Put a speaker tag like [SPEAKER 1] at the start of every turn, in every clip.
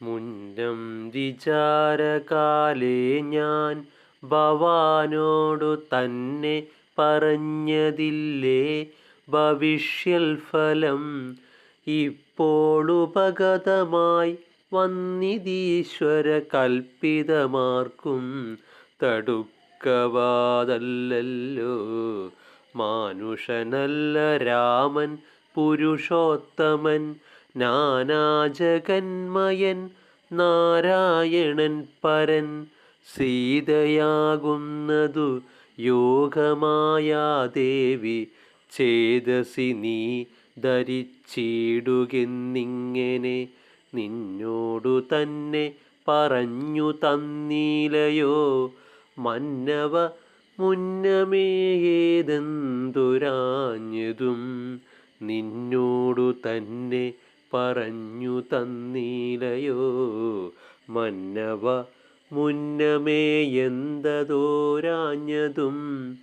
[SPEAKER 1] മുന്നം വിചാരകാലേ ഞാൻ ഭവാനോടു തന്നെ പറഞ്ഞതില്ലേ? ഭവിഷ്യൽ ഫലം ഇപ്പോളുപഗതമായി വന്നിതീശ്വര കൽപ്പിതമാർക്കും തടുക്കവാതല്ലോ മാനുഷനല്ല രാമൻ പുരുഷോത്തമൻ നാനാജഗന്മയൻ നാരായണൻ പരൻ സീതയാകുന്നതു യോഗമായാ ദേവി ചേതസി നീ ധരിച്ചിടുകെന്നിങ്ങനെ നിന്നോടു തന്നെ പറഞ്ഞു തന്നീലയോ? മന്നവ മുന്നമേയേതെന്തുരാഞ്ഞതും നിന്നോടു തന്നെ പറഞ്ഞു തന്നീലയോ? മന്നവ മുന്നമേ എന്തതോരാഞ്ഞതും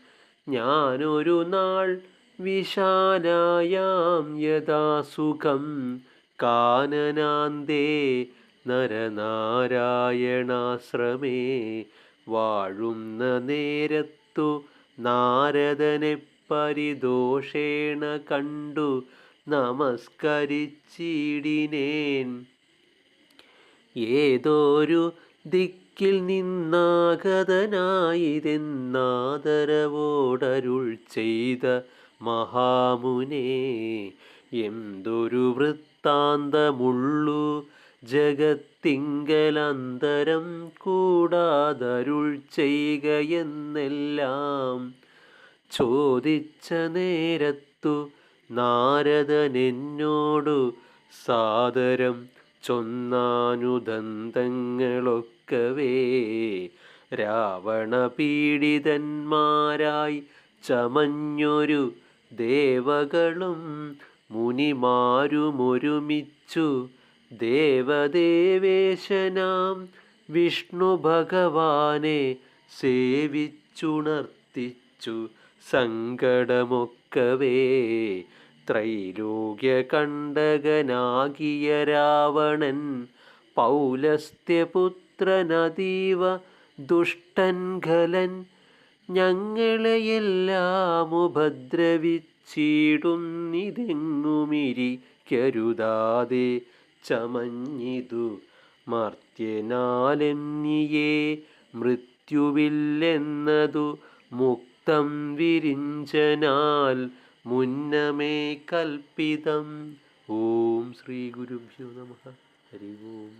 [SPEAKER 1] ഞാനൊരു നാൾ വിശാലായാം യഥാസുഖം കാനനാന്തേ നരനാരായണാശ്രമേ വാഴുന്ന നേരത്തു നാരദനെ പരിദോഷേണ കണ്ടു. നമസ്കരിച്ചിടിനേൻ. ഏതോരു ദിക്കിൽ നിന്നാഗതനായിതെന്നാദരവോടരുൾ ചെയ്ത മഹാമുനേ എന്തൊരു വൃത്താന്തമുള്ളു ജഗത്തിങ്കലന്തരം കൂടാതരുൾ ചെയ്യുകയെന്നെല്ലാം ചോദിച്ച നേരത്തു നാരദനെന്നോടു സാദരം ചൊന്നാനുദന്തങ്ങളൊക്കവേ. രാവണ പീഡിതന്മാരായി ചമഞ്ഞൊരു ദേവകളും മുനിമാരുമൊരുമിച്ചു. ദേവദേവേശനാം വിഷ്ണു ഭഗവാനെ സേവിച്ചുണർത്തിച്ചു സങ്കടമൊക്കവേ. ത്രൈലോക്യ കണ്ടകനാകിയ രാവണൻ പൗലസ്ത്യപുത്രനതീവ ദുഷ്ടൻ ഖലൻ ഞങ്ങളെയെല്ലാം ഉപദ്രവിച്ചിടുന്നിതെങ്ങുമിരിക്കരുതാതെ ചമഞ്ഞിതു മർത്യനാലെന്നിയേ മൃത്യുവില്ലെന്നതു മുക്തം വിരിഞ്ചനാൽ മുന്നമേ കൽപ്പിതം. ഓം ശ്രീ ഗുരുഭ്യോ നമ. ഹരി ഓം.